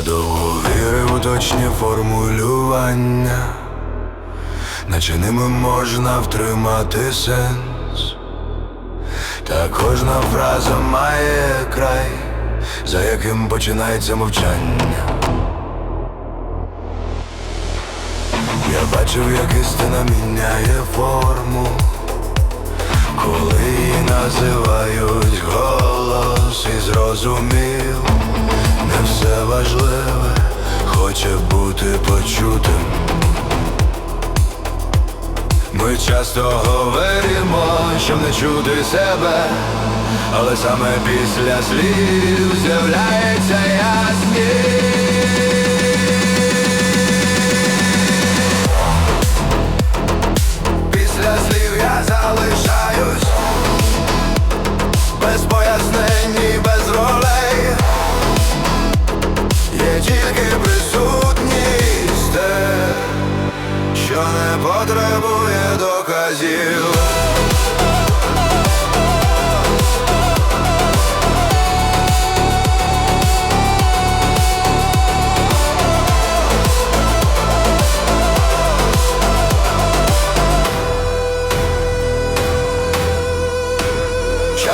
Я довго вірив у точні формулювання, наче ними можна втримати сенс. Та кожна фраза має край, за яким починається мовчання. Я бачив, як істина міняє форму, коли її називають голос і зрозумів, все важливе, хоче бути почутим. Ми часто говоримо, щоб не чути себе, але саме після слів з'являється ясність.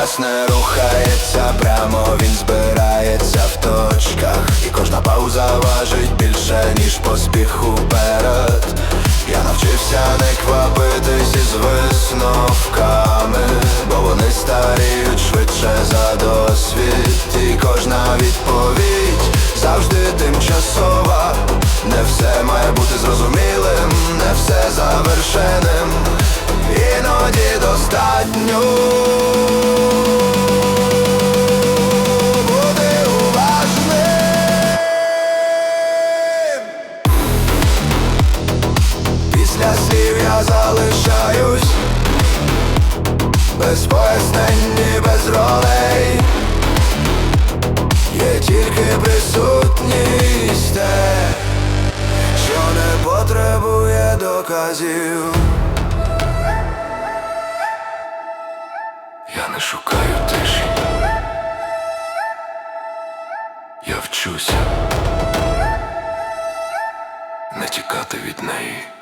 Час не рухається прямо, він збирається в точках, і кожна пауза важить більше, ніж поспіх уперед. Я навчився не квапитись із висновками, бо вони старіють швидше за досвід, і кожна відповідь завжди тимчасова. Не все має бути зрозумілим, не все завершеним, іноді достатньо. Пояснень ролей Є тільки присутність те, що не потребує доказів. Я не шукаю тиші. Я вчуся не тікати від неї.